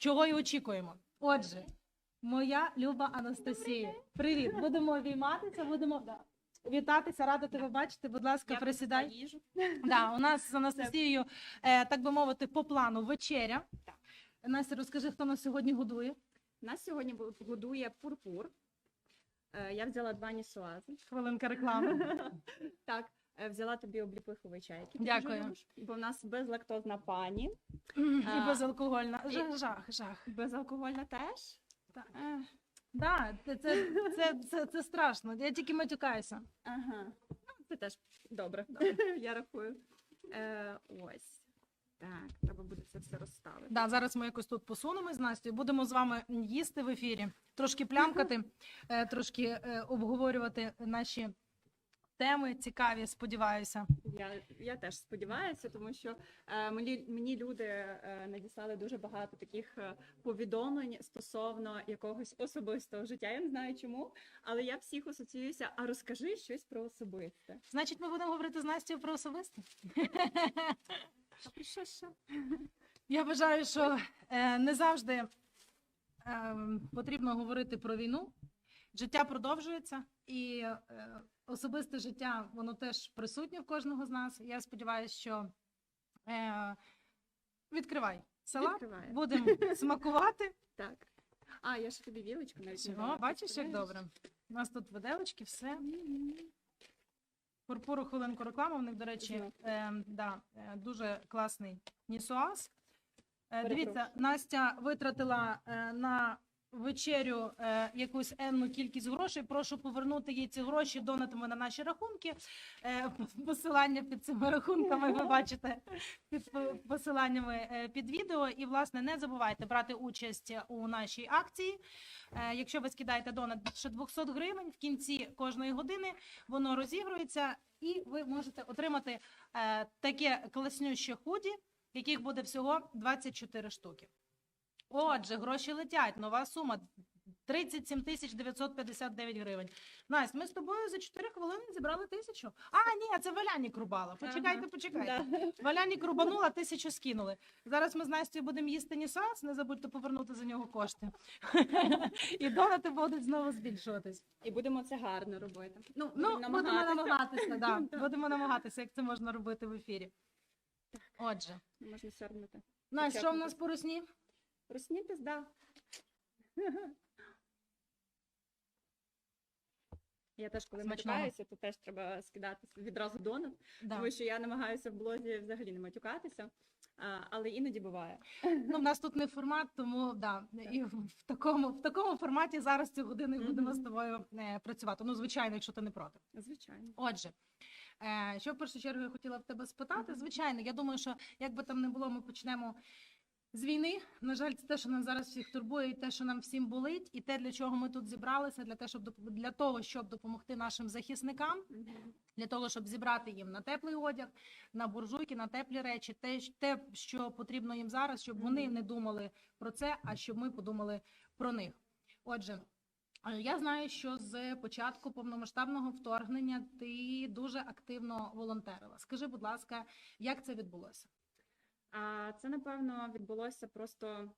чого і очікуємо. Отже, моя люба Анастасія, привіт! Будемо обійматися, будемо вітатися, рада тебе бачити. Будь ласка, присідай. їжу. Да, у нас з Анастасією, е, так би мовити, по плану вечеря. Так. Настя, розкажи, хто нас сьогодні годує. Нас сьогодні годує пурпур. Е, Я взяла два нісуази. Хвилинка реклами. Так, взяла тобі обліпиховий чай. який ти Дякую. дуже любиш, Бо в нас безлактозна пані, І А, безалкогольна. Жах, жах, жах. безалкогольна теж. Так. Е, Да, це, це, це, це, це страшно. Я тільки матюкаюся. Ага. Ну, Це теж добре. Я рахую. Е, Ось. Так, треба буде це все розставити. Да, зараз ми якось тут посунемось з Настю. Будемо з вами їсти в ефірі, трошки плямкати, е, трошки е, обговорювати наші теми цікаві, сподіваюся. Я, я теж сподіваюся, тому що е, мені, мені люди е, надіслали дуже багато таких е, повідомлень стосовно якогось особистого життя. Я не знаю чому, але я всіх асоціююся. А розкажи щось про особисте. Значить, ми будемо говорити з Настю про особисте. Що ще? Я вважаю, що е, не завжди е, потрібно говорити про війну. Життя продовжується, і е, особисте життя воно теж присутнє в кожного з нас. Я сподіваюся, що е, відкривай салат, Відкриваю. будемо смакувати. Так. А, я ще тобі вілочку навіть. не дала, бачиш, як представляєш? добре. У нас тут виделочки, все. Мгм. Пурпуру хвилинку реклами. В них, до речі, Знаю. е, да, е, дуже класний нісуаз. Е, Перепрошую. дивіться, Настя витратила е, на вечерю е, якусь енну кількість грошей. Прошу повернути їй ці гроші донатами на наші рахунки. Е, посилання під цими рахунками ви бачите під посиланнями е, під відео. І, власне, не забувайте брати участь у нашій акції. Е, Якщо ви скидаєте донат більше 200 гривень, в кінці кожної години воно розігрується, і ви можете отримати е, таке класнюще худі, яких буде всього 24 штуки. Отже, гроші летять. Нова сума 37 тисяч 959 гривень. Настя, ми з тобою за 4 хвилини зібрали тисячу. А, ні, це Валянік рубала. Почекайте, Ага. почекайте. Да. Валянік рубанула, тисячу скинули. Зараз ми з Настю будемо їсти нісас, не забудьте повернути за нього кошти. І донати будуть знову збільшуватись. І будемо це гарно робити. Ну, Ну, будемо намагатися. да. Будемо намагатися, як це можна робити в ефірі. Отже, Можна сьорбнути. Настя, що в нас по русні? Русні пізда. Я теж, коли Смачного. матюкаюся, то теж треба скидати відразу донат, Да. тому що я намагаюся в блозі взагалі не матюкатися, а, але іноді буває. Ну, в нас тут не формат, тому да. І в такому, в такому форматі зараз цю годину і будемо з тобою е, працювати. Ну, звичайно, якщо ти не проти. Звичайно. Отже, е, що в першу чергу я хотіла в тебе спитати? Звичайно, я думаю, що як би там не було, ми почнемо з війни. На жаль, це те, що нам зараз всіх турбує, і те, що нам всім болить, і те, для чого ми тут зібралися, для того, щоб для того, щоб допомогти нашим захисникам, для того, щоб зібрати їм на теплий одяг, на буржуйки, на теплі речі, те, те, що потрібно їм зараз, щоб вони не думали про це, а щоб ми подумали про них. Отже. е, Я знаю, що з початку повномасштабного вторгнення ти дуже активно волонтерила. Скажи, будь ласка, як це відбулося? А це, напевно, відбулося просто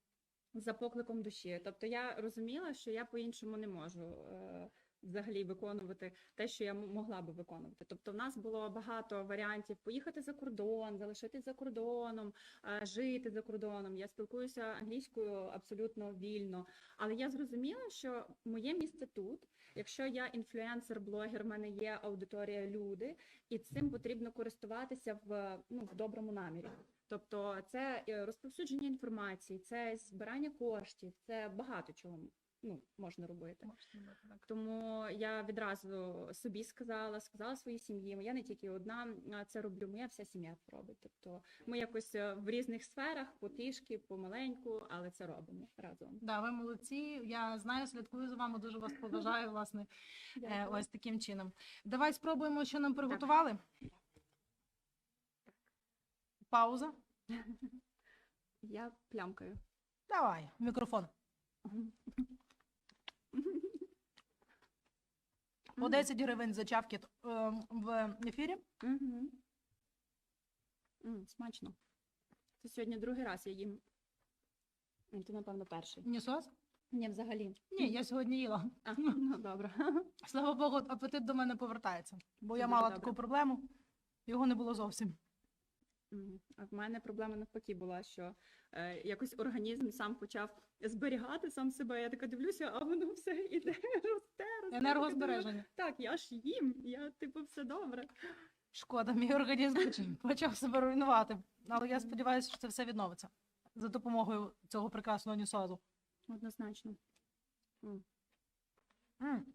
за покликом душі. Тобто я розуміла, що я по-іншому не можу е, взагалі виконувати те, що я могла би виконувати. Тобто, в нас було багато варіантів поїхати за кордон, залишитись за кордоном, е, жити за кордоном. Я спілкуюся англійською абсолютно вільно. Але я зрозуміла, що моє місце тут. Якщо я інфлюенсер-блогер, в мене є аудиторія люди, і цим потрібно користуватися в, ну, в доброму намірі. Тобто це е, розповсюдження інформації, це збирання коштів, це багато чого ну, можна робити. Тому я відразу собі сказала, сказала своїй сім'ї. Я не тільки одна це роблю, моя вся сім'я це робить. Тобто ми якось е, в різних сферах, потішки, помаленьку, але це робимо разом. Да, ви молодці. Я знаю, слідкую за вами. Дуже вас поважаю. Власне, е, ось таким чином. Давай спробуємо, що нам приготували. Пауза. Я плямкаю. Давай, мікрофон. По 10 гривень за чавкіт ем, в ефірі. М, Смачно. Це сьогодні другий раз я їм Ну, Ти, напевно, перший. Нісос? Ні, взагалі. Ні, я сьогодні їла. А, ну добре. Слава Богу, апетит до мене повертається. Бо я дуже мала добре. таку проблему, його не було зовсім. А в мене проблема навпаки була, що е, якось організм сам почав зберігати сам себе. Я така дивлюся, а воно все іде, росте, росте. Енергозбереження. Так, я ж їм, я типу все добре. Шкода, мій організм почав себе руйнувати. Але я сподіваюся, що це все відновиться за допомогою цього прекрасного нісозу. Однозначно. М,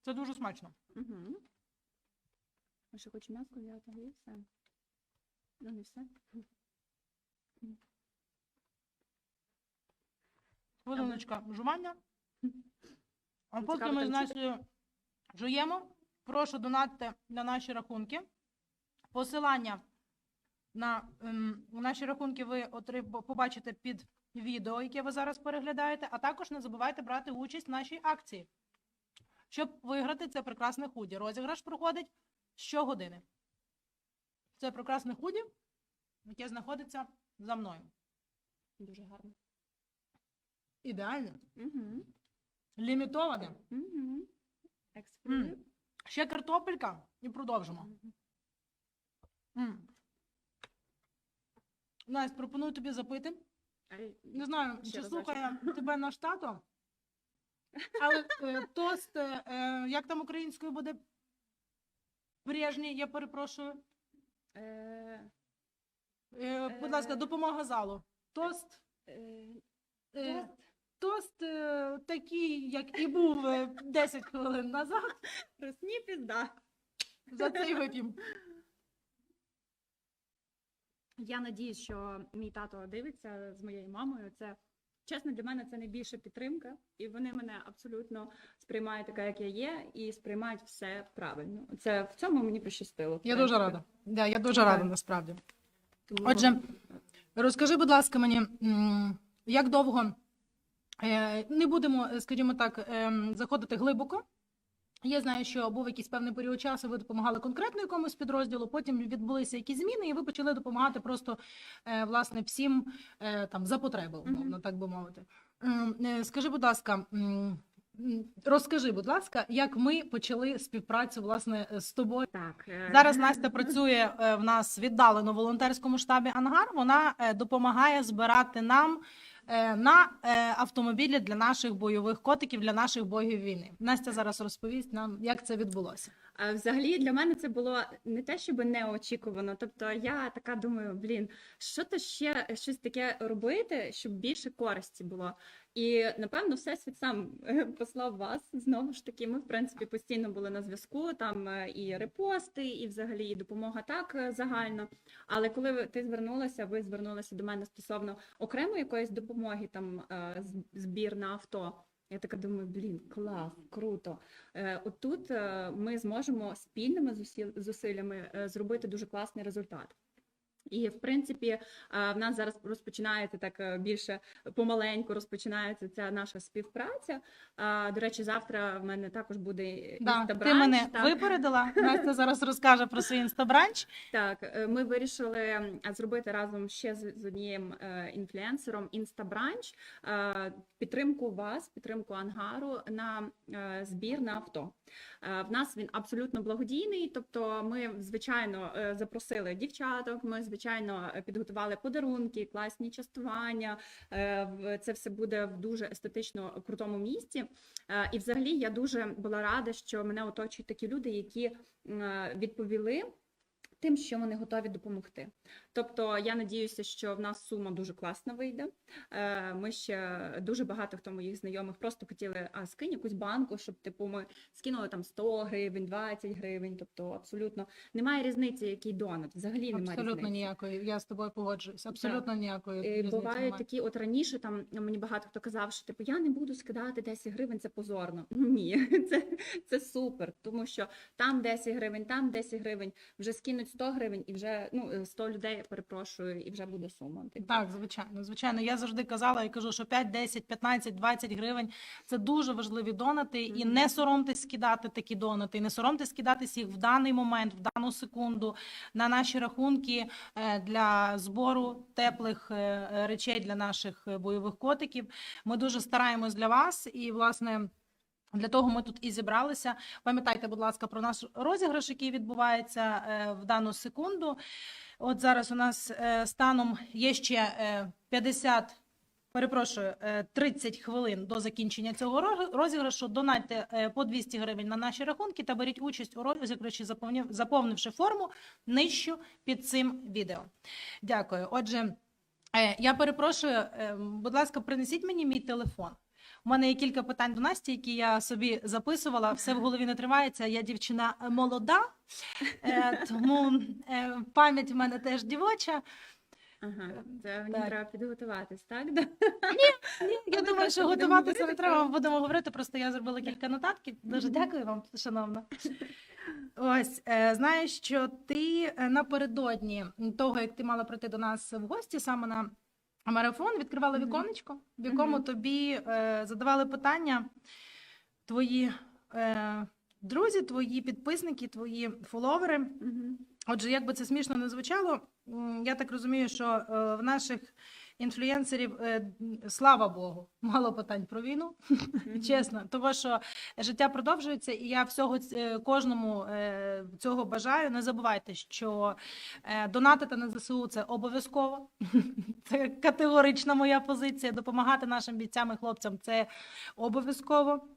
Це дуже смачно. Угу. А ще хочу м'яско взяти, і все. Ну, не все. Хвилиночка жування. А поки ми з? Настею жуємо, прошу донатити на наші рахунки. Посилання на ем, наші рахунки ви отри- побачите під відео, яке ви зараз переглядаєте, а також не забувайте брати участь в нашій акції. Щоб виграти це прекрасне худі. Розіграш проходить щогодини. Це прекрасне худі, яке знаходиться за мною. Дуже гарно. Ідеально. Угу. Лімітоване. Угу. Ексклюзив. Ще картопелька і продовжимо. М. Настя, пропоную тобі запити. Не знаю, Ще чи слухає тебе наш тато, але е, тост, е, е, як там українською буде? Прежній, я перепрошую. Е, Е, будь ласка, Е. допомога залу. Тост. е, е, тост. Тост е, такий, як і був е, 10 хвилин назад. Росні пізда. За цей вип'ємо. Я надіюсь, що мій тато дивиться з моєю мамою. Це чесно для мене це найбільша підтримка, і вони мене абсолютно сприймають така, як я є, і сприймають все правильно. Це в цьому мені пощастило. Я дуже рада. Да, я дуже Так. рада насправді. Тому- Отже, Розкажи, будь ласка, мені, як довго е, не будемо, скажімо так, ем, заходити глибоко. Я знаю, що був якийсь певний період часу, ви допомагали конкретно якомусь підрозділу, потім відбулися якісь зміни, і ви почали допомагати просто е, власне всім е, там за потреби, умовно, так би мовити. Е, Скажи, будь ласка, розкажи, будь ласка, як ми почали співпрацю власне з тобою? так Зараз Настя працює в нас віддалено в волонтерському штабі Ангар. Вона допомагає збирати нам на е, автомобілі для наших бойових котиків, для наших боїв війни. Настя зараз розповість нам, як це відбулося. А взагалі для мене це було не те, щоб неочікувано. Тобто я така думаю, блін, що то ще щось таке робити, щоб більше користі було. І напевно, всесвіт сам е, послав вас знову ж таки. Ми в принципі постійно були на зв'язку. Там е, і репости, і взагалі і допомога так е, загально. Але коли ти звернулася, ви звернулися до мене стосовно окремої якоїсь допомоги, там збір на авто. Я така думаю, блін, клас, круто. Отут ми зможемо спільними зусил- зусиллями зробити дуже класний результат. І в принципі, е, в нас зараз розпочинається так е, більше помаленьку розпочинається ця наша співпраця. До речі, завтра в мене також буде Да, ти мене так. випередила. Настя зараз розкаже про свій інстабранч. Так, е, ми вирішили зробити разом ще з, однією е, інфлюенсером інстабранч е, підтримку вас, підтримку ангару на е, збір на авто. Е, В нас він абсолютно благодійний. Тобто, ми звичайно е, запросили дівчаток. Ми звичайно е, підготували подарунки, класні частування. Е, Це все буде в дуже естетично крутому місці. Е, І, взагалі, я дуже була рада, що мене оточують такі люди, які відповіли тим, що вони готові допомогти. Тобто я надіюся, що в нас сума дуже класна вийде. Е, Ми ще дуже багато хто моїх знайомих просто хотіли, а скинь якусь банку, щоб типу ми скинули там 100 гривень, 20 гривень. Тобто абсолютно немає різниці, який донат. Взагалі немає Абсолютно ніякої. Я з тобою погоджуюсь. Абсолютно ніякої. Е, різниці Бувають немає. такі, от раніше там мені багато хто казав, що типу я не буду скидати 10 гривень, це позорно. Ні, це, це супер, тому що там 10 гривень, там 10 гривень вже скинуть скинуть 100 гривень і вже ну е, 100 людей, перепрошую, і вже буде сума. Типу. Так, звичайно, звичайно. Я завжди казала і кажу, що 5, 10, 15, 20 гривень це дуже важливі донати. І не соромтесь скидати такі донати, і не соромтесь скидатись їх в даний момент, в дану секунду на наші рахунки е, для збору теплих е, е, речей для наших е, бойових котиків. Ми дуже стараємось для вас і, власне. Для того ми тут і зібралися. Пам'ятайте, будь ласка, про наш розіграш, який відбувається е, в дану секунду. От зараз у нас е, станом є ще е, 50, перепрошую, е, 30 хвилин до закінчення цього розіграшу. Донайте по 200 гривень на наші рахунки та беріть участь у розіграші, заповнив- заповнивши форму нижчу під цим відео. Дякую. Отже, я перепрошую, будь ласка, принесіть мені мій телефон. У мене є кілька питань до Насті, які я собі записувала. Все в голові не тримається. Я дівчина е, молода, е, тому е, пам'ять в мене теж дівоча. Ага, це мені так. треба підготуватись, так? Да? Ні, я думаю, що готуватися не треба. будемо говорити. Просто я зробила кілька нотатків. Дуже дякую вам, шановна. Ось е, знаєш, що ти е, напередодні того, як ти мала прийти до нас в гості, саме на марафон, відкривала віконечко, в якому тобі е, задавали питання твої е, друзі, твої підписники, твої фоловери. Отже, як би це смішно не звучало, я так розумію, що е, в наших інфлюєнсерів, е, слава Богу, мало питань про війну, чесно, тому що життя продовжується, і я всього е, кожному е, цього бажаю. Не забувайте, що е, донатити на ЗСУ це обов'язково. Це категорична моя позиція. Допомагати нашим бійцям і хлопцям це обов'язково.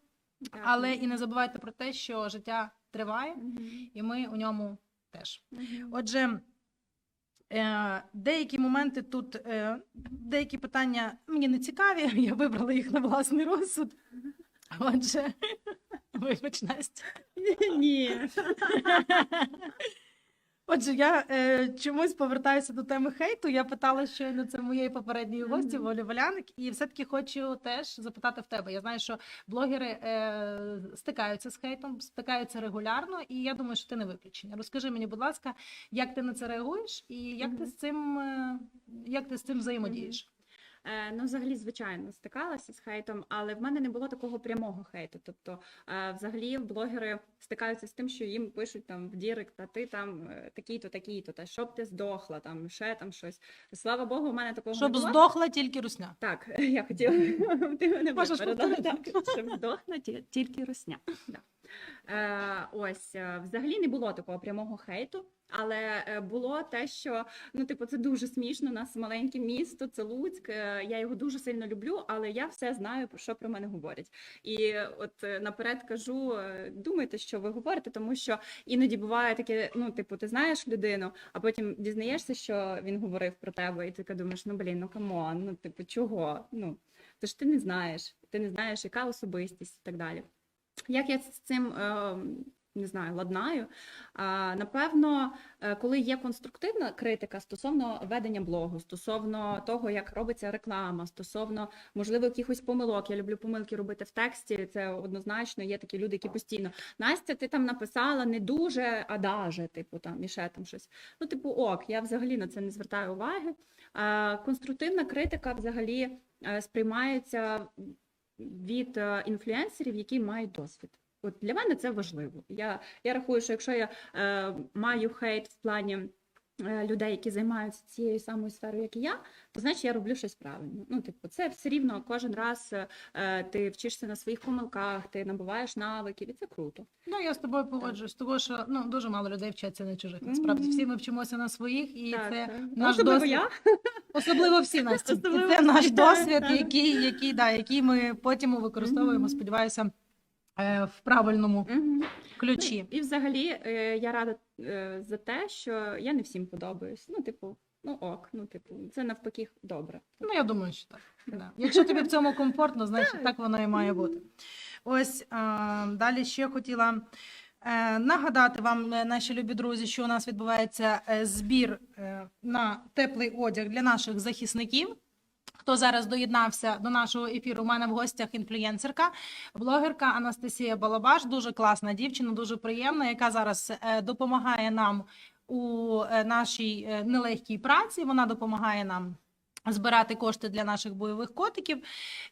Але і не забувайте про те, що життя триває, і ми у ньому теж. Отже, деякі моменти тут, е, деякі питання мені не цікаві, я вибрала їх на власний розсуд. Отже, вибач, Настя. Ні. Отже, я е, чомусь повертаюся до теми хейту. Я питала щойно це моєї попередньої гості. Волі Валяник, і все-таки хочу теж запитати в тебе. Я знаю, що блогери е, стикаються з хейтом, стикаються регулярно, і я думаю, що ти не виключення. Розкажи мені, будь ласка, як ти на це реагуєш, і як ти з цим е, як ти з цим взаємодієш? Е, Ну, взагалі, звичайно, стикалася з хейтом, але в мене не було такого прямого хейту. Тобто, е, взагалі, блогери стикаються з тим, що їм пишуть там в Дірект, а ти там е, такий-то, такий-то, та щоб ти здохла, там ще там щось. Слава Богу, у мене такого Щоб не було. здохла тільки русня. Так, я хотіла ти мене так, щоб здохла ті- тільки русня. Да. Е, ось взагалі не було такого прямого хейту, але е, було те, що ну, типу, це дуже смішно. У нас маленьке місто, це Луцьк. е, Я його дуже сильно люблю, але я все знаю, про що про мене говорять. І от е, наперед кажу: думайте, що ви говорите, тому що іноді буває таке: ну, типу, ти знаєш людину, а потім дізнаєшся, що він говорив про тебе, і ти думаєш, ну блін, ну камон, ну типу, чого? Ну то ж ти не знаєш, ти не знаєш, яка особистість і так далі. Як я з цим е, не знаю, ладнаю? А, напевно, е, коли є конструктивна критика стосовно ведення блогу, стосовно того, як робиться реклама, стосовно можливо якихось помилок. Я люблю помилки робити в тексті. Це однозначно. Є такі люди, які постійно Настя, ти там написала не дуже, а даже, типу там і ще там щось. Ну, типу, ок, я взагалі на це не звертаю уваги. А, конструктивна критика взагалі е, сприймається від е, інфлюенсерів, які мають досвід. От для мене це важливо. Я, я рахую, що якщо я е, маю хейт в плані е, людей, які займаються цією самою сферою, як і я, то значить я роблю щось правильно. Ну, типу, це все рівно кожен раз е, ти вчишся на своїх помилках, ти набуваєш навиків, і це круто. Ну, я з тобою погоджуюсь, того що ну дуже мало людей вчаться на чужих. Насправді всі ми вчимося на своїх, і Так, це так. наш Особливо досвід. я. Особливо всі Насті. Особливо це наш досвід, так. який, який, да, який ми потім використовуємо, сподіваюся, в правильному Мгм. ключі. Ну, І взагалі е, я рада е, за те, що я не всім подобаюсь. Ну, типу, ну ок, ну, типу, це навпаки добре. Ну, я думаю, що так. Да. Якщо тобі в цьому комфортно, значить Так. воно і має бути. Ось далі ще хотіла е, нагадати вам, е, наші любі друзі, що у нас відбувається е, збір е, на теплий одяг для наших захисників. Хто зараз доєднався до нашого ефіру? У мене в гостях інфлюєнсерка, блогерка Анастасія Балабаш, дуже класна дівчина, дуже приємна, яка зараз е, допомагає нам у е, нашій е, нелегкій праці. Вона допомагає нам. Збирати кошти для наших бойових котиків,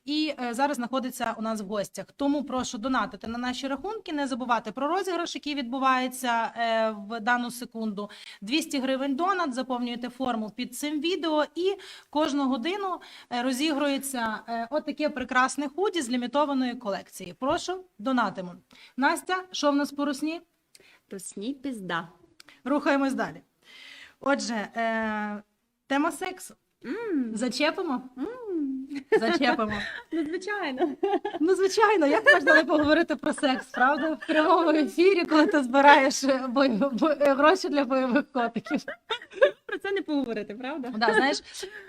і е, зараз знаходиться у нас в гостях. Тому прошу донатити на наші рахунки, не забувати про розіграш, який відбувається е, в дану секунду. 200 гривень донат, заповнюєте форму під цим відео, і кожну годину е, розігрується отаке прекрасне худі з лімітованої колекції. Прошу, донатимо. Настя, що в нас по русні? Русні пізда. Рухаємось далі. Отже, е, тема сексу. Зачепимо? Зачепимо. Ну, звичайно. Ну, звичайно, як можна не поговорити про секс, правда? В прямому ефірі, коли ти збираєш е, бой- бой- е, гроші для бойових котиків. Про це не поговорити, правда? Да, знаєш,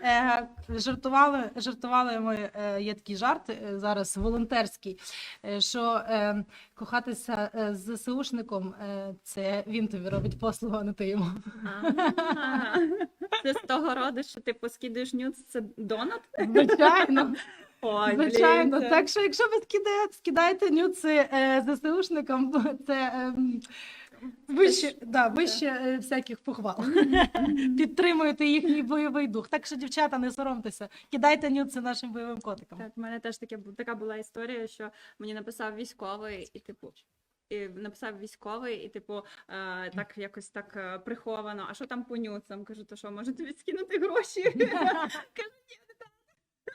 е, жартували, жартували ми, е, є такий жарт е, зараз волонтерський, е, що е, кохатися е, з ЗСУшником е, це він тобі робить послугу, а не ти йому. Це з того роду, що ти поскидаєш нюц, це донат? Звичайно, Ой, блін, звичайно. це- Так що, якщо ви скидаєте, скидаєте нюци е, ЗСУшникам, бо це ем, вище, да, вище е, всяких похвал. Підтримуєте їхній бойовий дух. Так що, дівчата, не соромтеся, кидайте нюци нашим бойовим котикам. Так, в мене теж таке бу- така була історія, що мені написав військовий, і типу. І написав військовий, і типу е, так якось так е, приховано. А що там по нюцам? Кажу, то що, може тобі скинути гроші?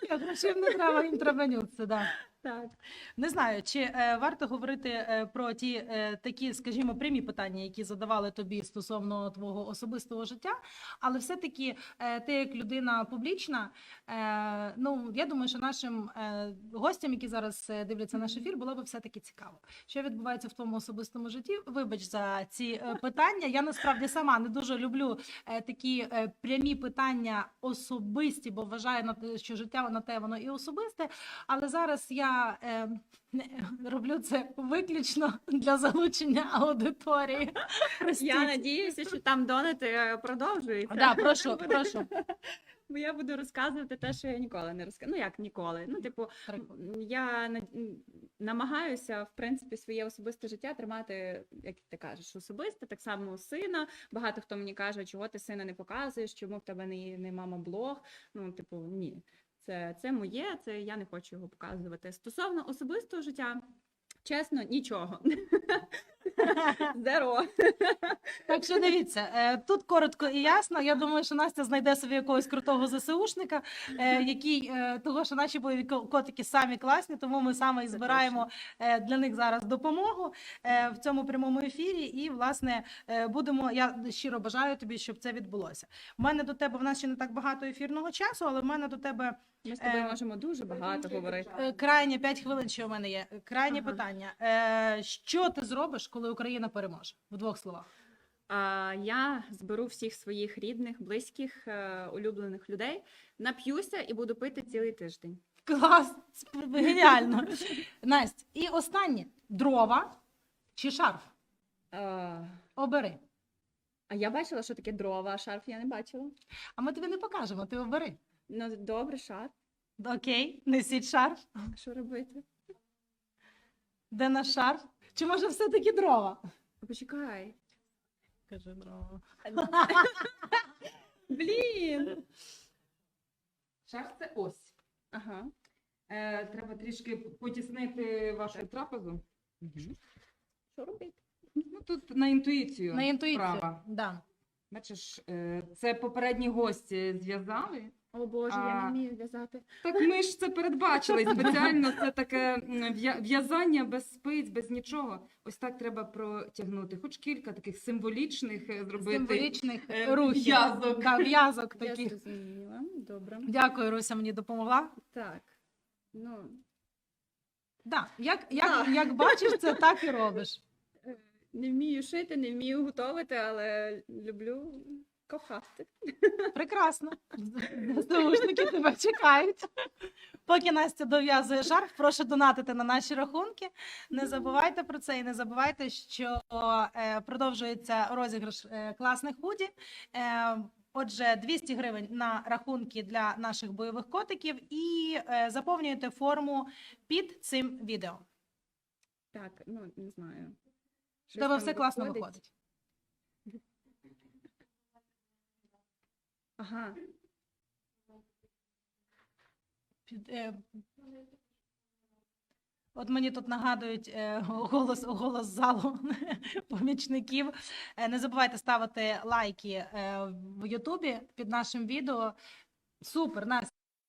Я грошей не треба, їм треба нюци, да. Так. Не знаю, чи е, варто говорити е, про ті е, такі, скажімо, прямі питання, які задавали тобі стосовно твого особистого життя, але все-таки е, ти як людина публічна, е, ну я думаю, що нашим е, гостям, які зараз е, дивляться наш ефір, було б все-таки цікаво, що відбувається в твоєму особистому житті. Вибач за ці е, питання. Я насправді сама не дуже люблю е, такі е, прямі питання особисті, бо вважаю що життя на те воно і особисте. Але зараз я е, не- роблю це виключно для залучення аудиторії. Я Простіть. надіюся, що там донати е, продовжуються. Да, прошу, прошу. Бо я буду розказувати те, що я ніколи не розказую. Ну як ніколи? Ну, типу, я намагаюся, в принципі, своє особисте життя тримати, як ти кажеш, особисте, так само сина. Багато хто мені каже, чого ти сина не показуєш, чому в тебе не, не мама блог. Ну, типу, ні. Це, це моє, це я не хочу його показувати. Стосовно особистого життя, чесно, нічого. Зеро. Так що дивіться, е, тут коротко і ясно. Я думаю, що Настя знайде собі якогось крутого ЗСУшника, е, який е, того, що наші бойові котики самі класні, тому ми саме і збираємо для них зараз допомогу в цьому прямому ефірі. І власне будемо. Я щиро бажаю тобі, щоб це відбулося. У мене до тебе в нас ще не так багато ефірного часу, але в мене до тебе Ми з тобою можемо дуже багато говорити. крайнє 5 хвилин. Ще у мене є крайнє Ага. питання. Що ти зробиш, коли Україна переможе? В двох словах. Я зберу всіх своїх рідних, близьких, е, улюблених людей, нап'юся і буду пити цілий тиждень. Клас, геніально. Настя, і останнє: дрова чи шарф? Обери. а я бачила, що таке дрова, а шарф я не бачила. А ми тобі не покажемо, ти обери. Ну, добре, шарф. Окей, несіть шарф. Що робити? Де наш шарф? Чи може все-таки дрова? Почекай. Каже дрова. Блін. Шарф це ось. Ага. Е, треба трішки потіснити вашу трапезу. Що робити? Ну тут на інтуїцію. На інтуїцію. Права. Да. Бачиш, е, це попередні гості зв'язали. О Боже, я А. не вмію в'язати. Так ми ж це передбачили. Спеціально це таке м, в'я- в'язання без спиць, без нічого. Ось так треба протягнути. Хоч кілька таких символічних е, зробити. Символічних е, рухів. в'язок. Да, в'язок Я таких. зрозуміла. Добре. Дякую, Руся, мені допомогла. Так. Ну, Да. Як, як, Так. як бачиш, це так і робиш. е, не вмію шити, не вмію готувати, але люблю кохати. Прекрасно. ЗСУшники тебе чекають. Поки Настя дов'язує шарф, прошу донатити на наші рахунки. Не забувайте про це і не забувайте, що е, продовжується розіграш е, класних худі. Е, Отже, 200 гривень на рахунки для наших бойових котиків і заповнюєте форму під цим відео. Так, ну не знаю. Тебе все класно виходить. Ага. Під, е, От мені тут нагадують е, голос, голос залу помічників. Е, Не забувайте ставити лайки е, в Ютубі під нашим відео. Супер, Настя.